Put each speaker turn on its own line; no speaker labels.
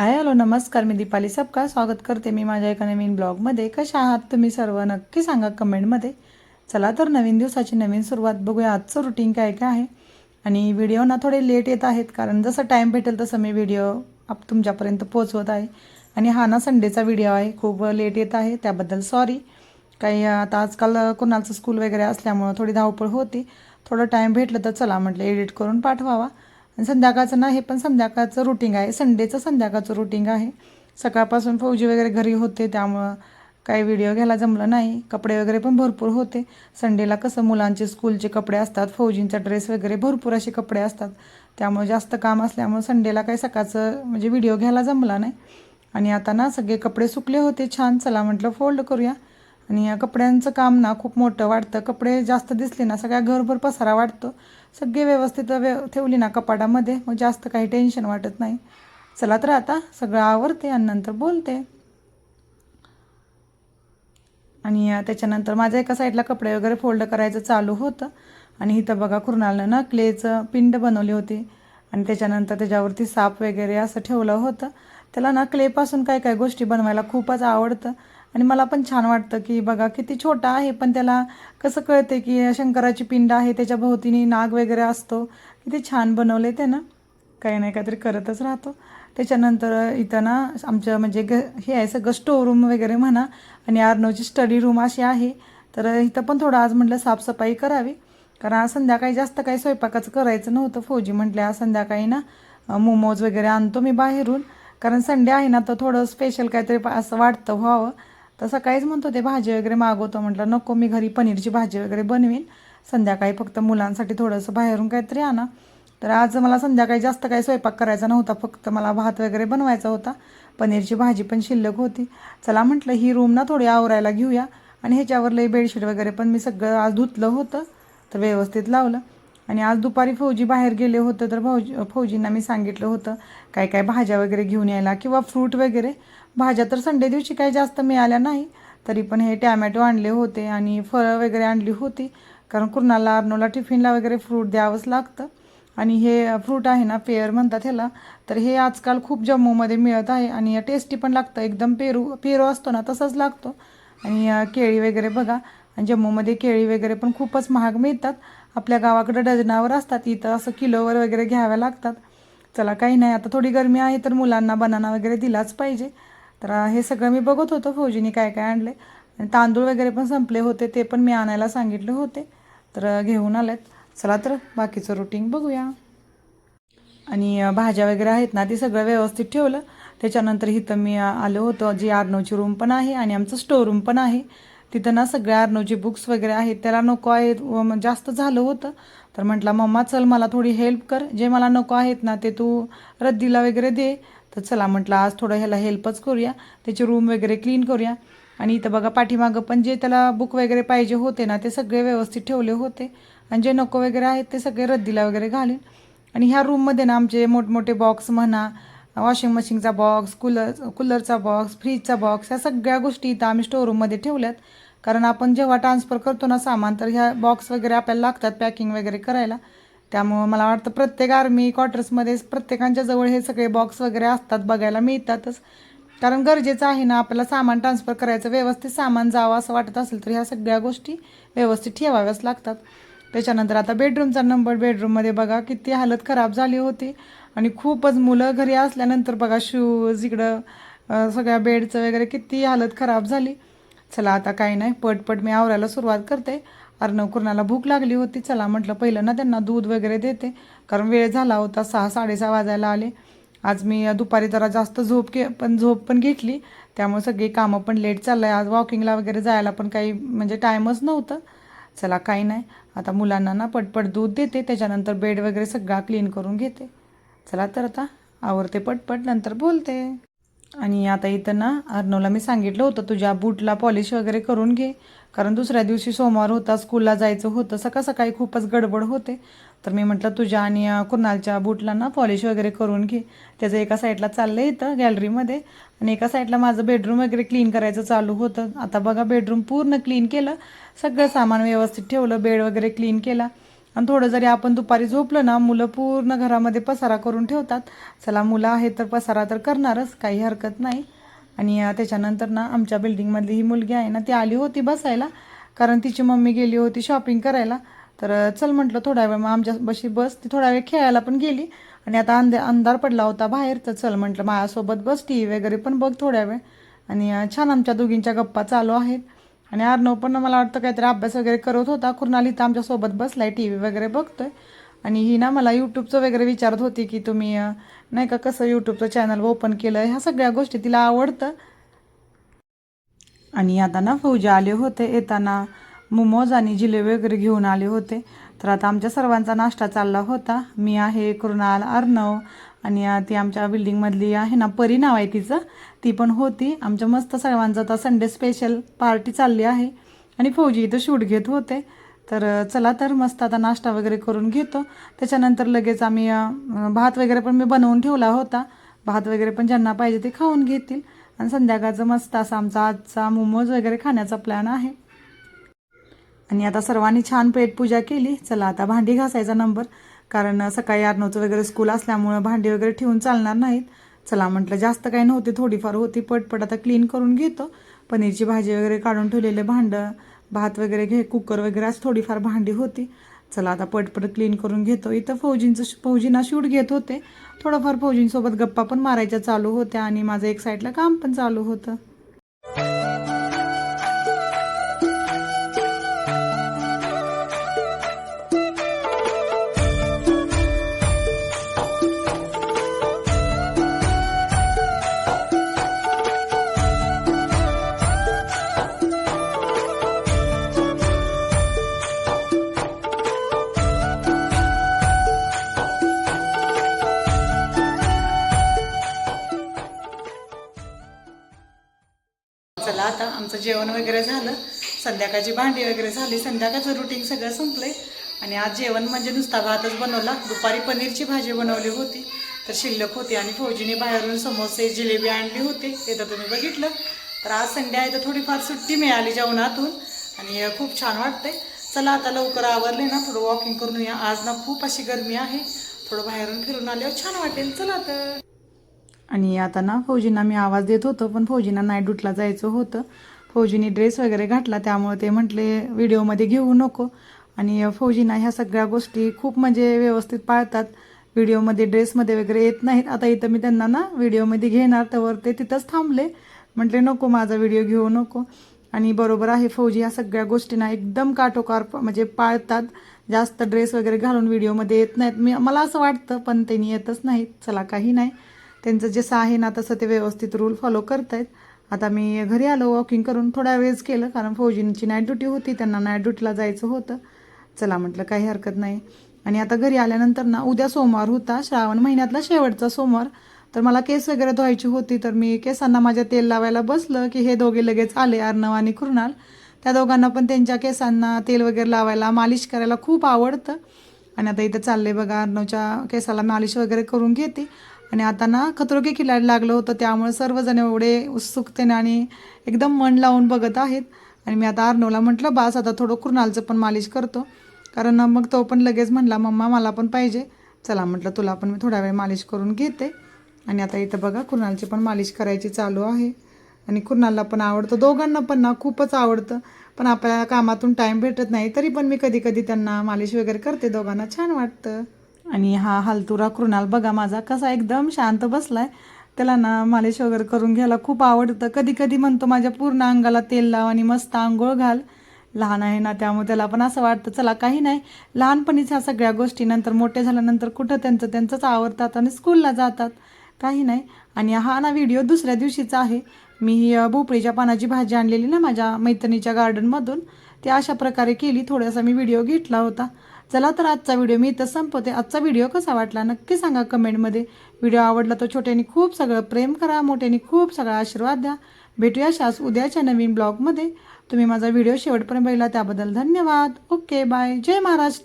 Hi hello नमस्कार मी दीपाली सबका स्वागत करते मी माझ्या एका नवीन ब्लॉगमध्ये. कशा आहात तुम्ही सर्व? नक्की सांगा कमेंटमध्ये. चला तर नवीन दिवसाची नवीन सुरुवात बघूया. आजचं रुटीन काय काय आहे? आणि व्हिडिओ ना थोडे लेट येत आहेत कारण जसं टाईम भेटेल तसं मी व्हिडिओ आप तुमच्यापर्यंत पोचवत आहे. आणि हा ना संडेचा व्हिडिओ आहे. खूप लेट येत आहे त्याबद्दल सॉरी काही आता आजकाल कोणाचं स्कूल वगैरे असल्यामुळं थोडी धावपळ होती. थोडं टाईम भेटलं तर चला म्हटलं एडिट करून पाठवावा. आणि संध्याकाळचं ना हे पण संध्याकाळचं रुटीन आहे. संडेचं संध्याकाळचं रुटीन आहे. सकाळपासून फौजी वगैरे घरी होते त्यामुळं काही व्हिडिओ घ्यायला जमलं नाही. कपडे वगैरे पण भरपूर होते. संडेला कसं मुलांचे स्कूलचे कपडे असतात फौजींचा ड्रेस वगैरे भरपूर असे कपडे असतात. त्यामुळे जास्त काम असल्यामुळे संडेला काही सकाळचं म्हणजे व्हिडिओ घ्यायला जमला नाही. आणि आता ना सगळे कपडे सुकले होते छान चला म्हटलं फोल्ड करूया. आणि या कपड्यांचं काम ना खूप मोठं वाटतं कपडे जास्त दिसले ना सगळ्या घरभर पसारा वाटतो सगळे व्यवस्थित व्य ठेवली ना कपाटामध्ये मग जास्त काही टेन्शन वाटत नाही. चला तर आता सगळं आवरते आणि नंतर बोलते. आणि त्याच्यानंतर माझ्या एका साईडला कपडे वगैरे फोल्ड करायचं चालू होतं. आणि इथं बघा कुरणालनं ना क्लेचं पिंड बनवली होती. आणि त्याच्यानंतर त्याच्यावरती साप वगैरे असं ठेवलं होतं. त्याला ना क्लेपासून काय काय गोष्टी बनवायला खूपच आवडतं. आणि मला पण छान वाटतं की बघा किती छोटा आहे पण त्याला कसं कळते की शंकराची पिंड आहे त्याच्या भोवतीने नाग वगैरे असतो. किती छान बनवले ते ना काही नाही काहीतरी करतच राहतो. त्याच्यानंतर इथं ना आमचं म्हणजे ग हे आहे सगळं स्टोरूम वगैरे म्हणा आणि आर्नवची स्टडी रूम अशी आहे. तर इथं पण थोडं आज म्हटलं साफसफाई करावी. कारण आज संध्याकाळी जास्त काही स्वयंपाकाचं करायचं नव्हतं. फौजी म्हटलं आज संध्याकाळी ना मोमोज वगैरे आणतो मी बाहेरून. कारण संडे आहे ना तर थोडं स्पेशल काहीतरी असं वाटतं व्हावं. तर सकाळीच म्हणतो ते भाजी वगैरे मागवतो म्हटलं नको मी घरी पनीरची भाजी वगैरे बनवीन. संध्याकाळी फक्त मुलांसाठी थोडंसं बाहेरून काहीतरी आणा. तर आज मला संध्याकाळी जास्त काही स्वयंपाक करायचा नव्हता फक्त मला भात वगैरे बनवायचा होता. पनीरची भाजी पण शिल्लक होती. चला म्हटलं ही रूम ना थोडी आवरायला घेऊया. आणि ह्याच्यावर लई बेडशीट वगैरे पण मी सगळं आज धुतलं होतं तर व्यवस्थित लावलं. आणि आज दुपारी फौजी बाहेर गेले होते तर फौजी फौजींना मी सांगितलं होतं काय काय भाज्या वगैरे घेऊन यायला किंवा फ्रूट वगैरे. भाज्या तर संडे दिवशी काही जास्त मिळाल्या नाही. तरी पण हे टॅमॅटो आणले होते आणि फळं वगैरे आणली होती. कारण कुणाला अर्नोला टिफिनला वगैरे फ्रूट द्यावंच लागतं. आणि हे फ्रूट आहे ना पेअर म्हणतात ह्याला. तर हे आजकाल खूप जम्मूमध्ये मिळत आहे आणि टेस्टी पण लागतं. एकदम पेरू पेरू असतो ना तसाच लागतो. आणि केळी वगैरे बघा. आणि जम्मूमध्ये केळी वगैरे पण खूपच महाग मिळतात. आपल्या गावाकडे डजनावर असतात. इथं असं किलोवर वगैरे घ्याव्या लागतात. चला काही नाही. आता थोडी गरमी आहे तर मुलांना बनाना वगैरे दिलाच पाहिजे. तर हे सगळं मी बघत होतो. फौजीने काय काय आणले आणि तांदूळ वगैरे पण संपले होते. ते पण मी आणायला सांगितले होते. तर घेऊन आलेत. चला तर बाकीचं रुटीन बघूया. आणि भाज्या वगैरे आहेत ना ती सगळं व्यवस्थित ठेवलं. त्याच्यानंतर इथं मी आलो होतो. जी आर्नवची रूम पण आहे आणि आमचं स्टोर रूम पण आहे. तिथं ना सगळ्या आर्नवची बुक्स वगैरे आहेत. त्याला नको आहेत व मग जास्त झालं होतं. तर म्हटलं मम्मा चल मला थोडी हेल्प कर. जे मला नको आहेत ना ते तू रद्दीला वगैरे दे. तर चला म्हटलं आज थोडं ह्याला हेल्पच करूया. त्याची रूम वगैरे क्लीन करूया. आणि इथं बघा पाठीमागं पण जे त्याला बुक वगैरे पाहिजे होते ना ते सगळे व्यवस्थित ठेवले होते. आणि जे नको वगैरे आहेत ते सगळे रद्दीला वगैरे घालीन. आणि ह्या रूममध्ये ना आमचे मोठमोठे बॉक्स म्हणा वॉशिंग मशीनचा बॉक्स कूलर कूलरचा बॉक्स फ्रीजचा बॉक्स ह्या सगळ्या गोष्टी इथं आम्ही स्टोरूममध्ये ठेवल्यात. कारण आपण जेव्हा ट्रान्सफर करतो ना सामान तर ह्या बॉक्स वगैरे आपल्याला लागतात पॅकिंग वगैरे करायला. त्यामुळं मला वाटतं प्रत्येक आर्मी क्वार्टर्समध्ये प्रत्येकांच्या जवळ हे सगळे बॉक्स वगैरे असतात बघायला मिळतातच. कारण गरजेचं आहे ना आपल्याला सामान ट्रान्सफर करायचं व्यवस्थित सामान जावं असं वाटत असेल तर ह्या सगळ्या गोष्टी व्यवस्थित ठेवाव्याच लागतात. त्याच्यानंतर आता बेडरूमचा नंबर बेडरूममध्ये बघा किती हालत खराब झाली होती. आणि खूपच मुलं घरी असल्यानंतर बघा शूज इकडं सगळ्या बेडचं वगैरे किती हालत खराब झाली. चला आता काही नाही पटपट मी आवरायला सुरुवात करते. अर्णव कुर्णाला भूक लागली होती चला म्हटलं पहिलं ना त्यांना दूध वगैरे देते. कारण वेळ झाला होता सहा साडेसहा वाजायला आले. आज मी दुपारी जरा जास्त झोप के पण झोप पण घेतली. त्यामुळे सगळी कामं पण लेट चाललं आहे आज वॉकिंगला वगैरे जायला पण काही म्हणजे टाईमच नव्हतं. चला काही नाही. आता मुलांना ना पटपट दूध देते त्याच्यानंतर बेड वगैरे सगळा क्लीन करून घेते. चला तर आता आवरते पटपट नंतर बोलते. आणि आता इथं ना अर्नवला मी सांगितलं होतं तुझ्या बूटला पॉलिश वगैरे करून घे. कारण दुसऱ्या दिवशी सोमवार होता स्कूलला जायचं होतं सकाळ सकाळी खूपच गडबड होते. तर मी म्हटलं तुझ्या आणि कुणालच्या बूटला ना पॉलिश वगैरे करून घे. त्याचं एका साईडला चाललं इथं गॅलरीमध्ये आणि एका साईडला माझं बेडरूम वगैरे क्लीन करायचं चालू होतं. आता बघा बेडरूम पूर्ण क्लीन केलं सगळं सामान व्यवस्थित ठेवलं बेड वगैरे क्लीन केला. आणि थोडं जरी आपण दुपारी झोपलं ना मुलं पूर्ण घरामध्ये पसारा करून ठेवतात. चला मुलं आहेत तर पसारा तर करणारच काही हरकत नाही. आणि त्याच्यानंतर ना आमच्या बिल्डिंगमधली ही मुलगी आहे ना ती आली होती बसायला. कारण तिची मम्मी गेली होती शॉपिंग करायला. तर चल म्हटलं थोडा वेळ मग आमच्या बशी बस ती थोडा वेळ खेळायला पण गेली. आणि आता अंध अंधार पडला होता बाहेर तर चल म्हटलं माझ्यासोबत बस टी व्ही वगैरे पण बघ थोड्या वेळ. आणि छान आमच्या दोघींच्या गप्पा चालू आहेत. आणि अर्णव पण मला वाटतं काहीतरी अभ्यास वगैरे करत होता. कुणाल तर आमच्यासोबत बसला आहे टी व्ही वगैरे बघतोय. आणि ही ना मला यूट्यूबचं वगैरे विचारत होती की तुम्ही नाही का कसं यूट्यूबचं चॅनल ओपन केलं ह्या सगळ्या गोष्टी तिला आवडतं. आणि आता ना फौजा आले होते. येताना मोमोज आणि जिलेबी वगैरे घेऊन आले होते. तर आता आमच्या सर्वांचा नाश्ता चालला होता. मी आहे कृणाल अर्णव. आणि ती आमच्या बिल्डिंगमधली आहे ना परी नाव आहे तिचं. ती पण होती. आमच्या मस्त सर्वांचं आता संडे स्पेशल पार्टी चालली आहे. आणि फौजी इथं शूट घेत होते. तर चला तर मस्त आता नाश्ता वगैरे करून घेतो. त्याच्यानंतर लगेच आम्ही भात वगैरे पण मी बनवून ठेवला होता. भात वगैरे पण ज्यांना पाहिजे ते खाऊन घेतील. आणि संध्याकाळचं मस्त असा आमचा आजचा मोमोज वगैरे खाण्याचा प्लॅन आहे. आणि आता सर्वांनी छान पेटपूजा केली. चला आता भांडी घासायचा नंबर कारण सकाळी आरनवचं वगैरे स्कूल असल्यामुळं भांडी वगैरे ठेवून चालणार नाहीत. चला म्हटलं जास्त काही नव्हती थोडीफार होती पटपट आता क्लीन करून घेतो. पनीरची भाजी वगैरे काढून ठेवलेले भांडं भात वगैरे घे कुकर वगैरे असं थोडीफार भांडी होती. चला आता पटपट क्लीन करून घेतो. इथं फौजींचं फौजींना शूट घेत होते. थोडंफार फौजींसोबत गप्पा पण मारायच्या चालू होत्या आणि माझं एक साईडला काम पण चालू होतं. चला आता आमचं जेवण वगैरे झालं. संध्याकाळची भांडी वगैरे झाली. संध्याकाळचं रुटीन सगळं संपलंय. आणि आज जेवण म्हणजे नुसता भातच बनवला. दुपारी पनीरची भाजी बनवली होती. तर शिल्लक होती आणि फौजीने बाहेरून समोसे जिलेबी आणली होती. ते तर तुम्ही बघितलं. तर आज संडे आहे तर थोडीफार सुट्टी मिळाली जेवणातून. आणि खूप छान वाटतंय. चला आता लवकर आवरले ना थोडं वॉकिंग करून या. आज ना खूप अशी गरमी आहे. थोडं बाहेरून फिरून आल्यावर छान वाटेल. चला तर. आणि आता ना फौजींना मी आवाज देत होतो पण फौजींना नाईट ड्यूटला जायचं होतं. फौजींनी ड्रेस वगैरे घातला त्यामुळे ते म्हटले व्हिडिओमध्ये घेऊ नको. आणि फौजींना ह्या सगळ्या गोष्टी खूप म्हणजे व्यवस्थित पाळतात. व्हिडिओमध्ये ड्रेसमध्ये वगैरे येत नाहीत. आता इथं मी त्यांना ना व्हिडिओमध्ये घेणार तर ते तिथंच थांबले. म्हटले नको माझा व्हिडिओ घेऊ नको. आणि बरोबर आहे फौजी ह्या सगळ्या गोष्टींना एकदम काटोकार म्हणजे पाळतात. जास्त ड्रेस वगैरे घालून व्हिडिओमध्ये येत नाहीत. मी मला असं वाटतं पण त्यांनी येतच नाहीत. चला काही नाही. त्यांचं जसं आहे ना तसं ते व्यवस्थित रूल फॉलो करत आहेत आता मी घरी आलो वॉकिंग करून थोडा वेळच केलं कारण फौजींची नाईट ड्युटी होती त्यांना नाईट ड्युटीला जायचं होतं. चला म्हटलं काही हरकत नाही. आणि आता घरी आल्यानंतर ना उद्या सोमवार होता श्रावण महिन्यातला शेवटचा सोमवार. तर मला केस वगैरे धुवायची होती तर मी केसांना माझ्या तेल लावायला बसलं की हे दोघे लगेच आले अर्णव आणि कृणाल त्या दोघांना पण त्यांच्या केसांना तेल वगैरे लावायला मालिश करायला खूप आवडतं. आणि आता इथं चालले बघा अर्णवच्या केसाला मालिश वगैरे करून घेते. आणि आता ना खतरोगे खिलाडी लागलं होतं त्यामुळे सर्वजण एवढे उत्सुकतेने आणि एकदम मन लावून बघत आहेत. आणि मी आता अर्नवला म्हटलं बास आता थोडं कृणालचं पण मालिश करतो. कारण मग तो पण लगेच म्हणला मम्मा मला पण पाहिजे. चला म्हटलं तुला पण मी थोडा वेळ मालिश करून घेते. आणि आता इथं बघा कुणालची पण मालिश करायची चालू आहे. आणि कुणालला पण आवडतं. दोघांना पण ना खूपच आवडतं. पण आपल्याला कामातून टाईम भेटत नाही. तरी पण मी कधी कधी त्यांना मालिश वगैरे करते. दोघांना छान वाटतं. आणि हा हालतुरा कृणाल बघा माझा कसा एकदम शांत बसलाय. त्याला ना मालिश वगैरे करून घ्यायला खूप आवडतं. कधी कधी म्हणतो माझ्या पूर्ण अंगाला तेल लाव आणि मस्त आंघोळ घाल. लहान आहे ना त्यामुळे त्याला पण असं वाटतं चला काही नाही. लहानपणीच ह्या सगळ्या गोष्टी नंतर मोठे झाल्यानंतर कुठं त्यांचं त्यांचंच आवडतात आणि स्कूलला जातात. काही नाही. आणि हा ना व्हिडिओ दुसऱ्या दिवशीचा आहे. मी ही भोपळीच्या पानाची भाजी आणलेली ना माझ्या मैत्रिणीच्या गार्डनमधून ती अशा प्रकारे केली. थोडासा मी व्हिडिओ घेतला होता. चला तर आजचा व्हिडिओ मी इथं संपवते. आजचा व्हिडिओ कसा वाटला नक्की सांगा कमेंटमध्ये व्हिडिओ आवडला तर छोट्याने खूप सगळं प्रेम करा मोठ्याने खूप सगळा आशीर्वाद द्या. भेटूया शास उद्याच्या नवीन ब्लॉगमध्ये तुम्ही माझा व्हिडिओ शेवटपर्यंत बघितला त्याबद्दल धन्यवाद. ओके बाय जय महाराष्ट्र.